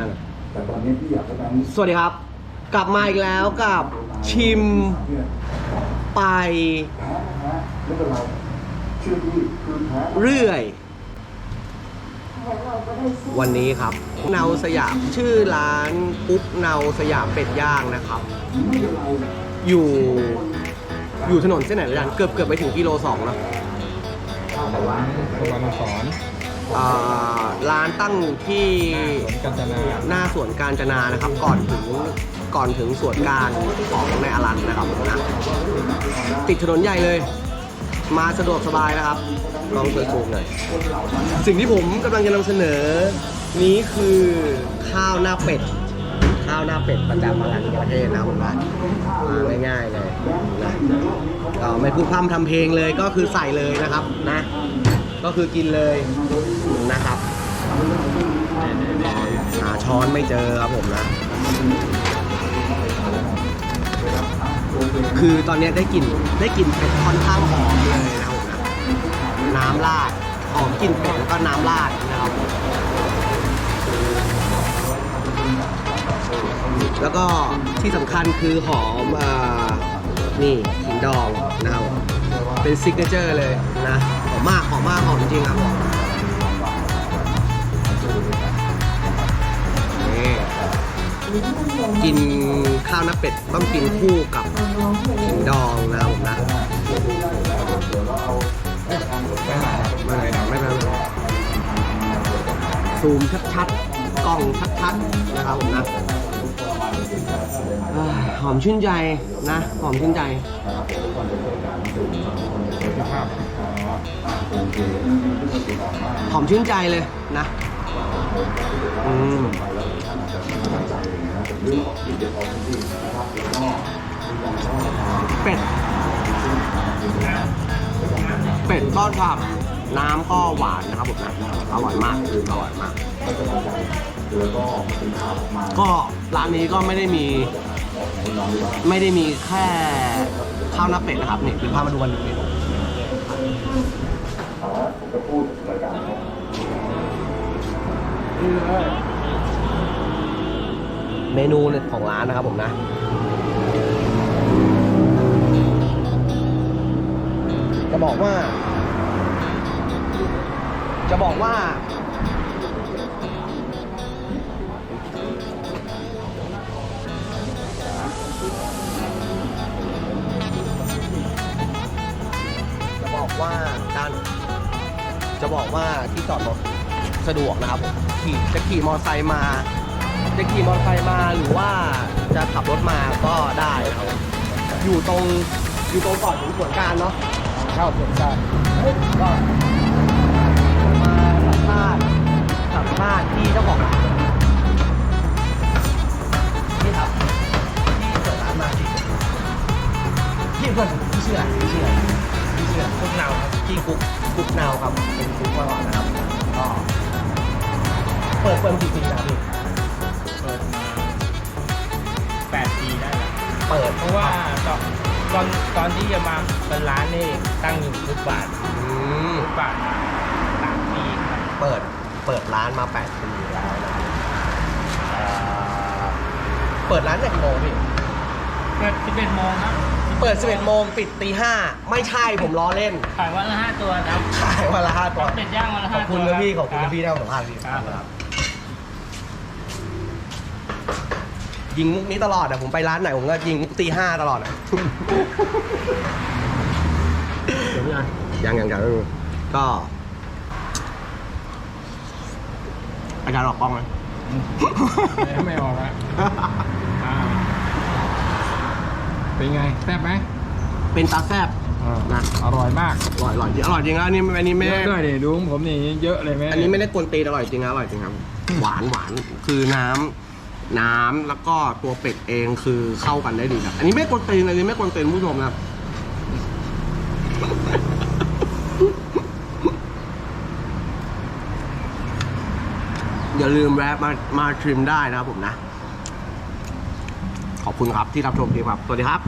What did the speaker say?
นั่นน่ะแต่ตอนนี้พี่อยากจะดังสวัสดีครับ กลับมาอีกแล้วกับชิมไปแพ้นะฮะไม่เป็นไรชื่อพี่คือแพ้เรื่อย วันนี้ครับ เนาสยามชื่อร้านปุ๊บเนาสยามเป็ดย่างนะครับ ไม่เป็นไรอยู่อยู่ถนนเส้นไหนเลยเกือบเกือบไปถึงกิโลสองแล้ว สวรรณสอน อ่าร้านตั้งอยู่ที่กัญจนาหน้าสวนการจนานะครับ ก่อนถึงก่อนถึงสวนการของในอลันนะครับนะติดถนนใหญ่เลย มาสะดวกสบายนะครับลองเปิดซูมหน่อยสิ่งที่ผมกำลังจะนำเสนอ นี้คือข้าวหน้าเป็ด ข้าวหน้าเป็ดประจำอลันประเทศนะผมนะมาง่ายๆเลยนะก็ไม่พูดพร่ำทำเพลงเลยก็คือใส่เลยนะครับนะ ก็คือกินเลยนะครับหาช้อนไม่เจอครับผมนะ คือตอนนี้ได้กลิ่นได้กลิ่นเป็ดค่อนข้างหอมเลยนะครับผมนะน้ำราดหอมกลิ่นเป็ดแล้วก็น้ำราดนะครับแล้วก็ที่สำคัญคือหอมอ่านี่ขิงดองนะครับเป็นซิกเนเจอร์เลยนะ หอมมากหอมมากหอมจริงครับนี่กินข้าวหน้าเป็ดต้องกินคู่กับขิงดองนะครับผมนะไม่เป็นไรไม่เป็นไรซูมชัดๆกล้องชัดๆนะครับผมนะ หอมชื่นใจนะ หอมชื่นใจหอมชื่นใจเลยนะอืมเป็ด เป็ดก็ฉ่ำน้ำก็หวานนะครับผมนะอร่อยมากอร่อยมาก ก็ร้านนี้ก็ไม่ได้มี ไม่ได้มีแค่ข้าวหน้าเป็ดนะครับนี่เดี๋ยวพามาดูกันเมนูจะพูดรายการเขาเมนูของร้านนะครับผมนะจะ ว่าการจะบอกว่าที่จอดรถสะดวกนะครับผมขี่จะขี่มอเตอร์ไซค์มา จะขี่มอเตอร์ไซค์มาหรือว่าจะขับรถมาก็ได้ครับอยู่ตรงอยู่ตรงก่อนถึงสวนการเนาะเข้าสวนกันก็มาสัมภาษณ์สัมภาษณ์ที่เจ้าของร้านนี่ครับที่เปิดร้านมาจริงพี่เพื่อนพี่เชื่อพี่เชื่อพี่ เชื่อกุ๊กเนาครับพี่กุ๊กกุ๊กเนาครับเป็นกุ๊กมาก่อนนะครับก็เปิดเปิดมากี่ปีแล้วพี่เปิดมาแปดปีได้แล้วเปิดเพราะว่าตอนตอนตอนที่จะมาเป็นร้านนี่ตั้งอยู่ฟุตบาทอืมฟุตบาทสามปีครับเปิดเปิดร้านมา8ปีแล้วนะครับเอ่อเปิดร้านแต่กี่โมพี่เปิดสิบเอ็ดโมงครับ เปิด 11 โมงปิดตี5ไม่ใช่ผมล้อเล่น ขายวันละห้าตัวครับ ขายวันละห้าตัวเป็ดย่างวันละขห้าอบตัวคุณนะพี่ขอบคุณรันะพี่ที่ให้ผมสัมภาษณ์พี่ครับยิงมุกนี้ตลอดอะผมไปร้านไหนผมก็ยิงมุกตีห้าตลอดอะเดี๋ยวยังยังยังยังก็ อาจารย์หลอกกล้องไหม ไม่ออกอะอ่า เป็นไงแซ่บไหมเป็นตาแซบนะ อร่อยมากอร่อยอร่อยจริงอร่อยจริงนะอันนี้อันนี้ไม่เยได้อะด้วยดิดูของผมนี่เยอะเลยไหมอันนี้ไม่ได้กวนตีนอร่อยจริงนะอร่อยจริงครับ หวานหวานคือน้ำน้ำแล้วก็ตัวเป็ดเองคือเข้ากันได้ดีครับ อันนี้ไม่กวนตีนอันนี้ไม่กวนตีนผู้ชมนะครับ อย่าลืมแวะมามาชิมได้นะครับผมนะ ขอบคุณครับที่รับชมคลิปครับ สวัสดีครับ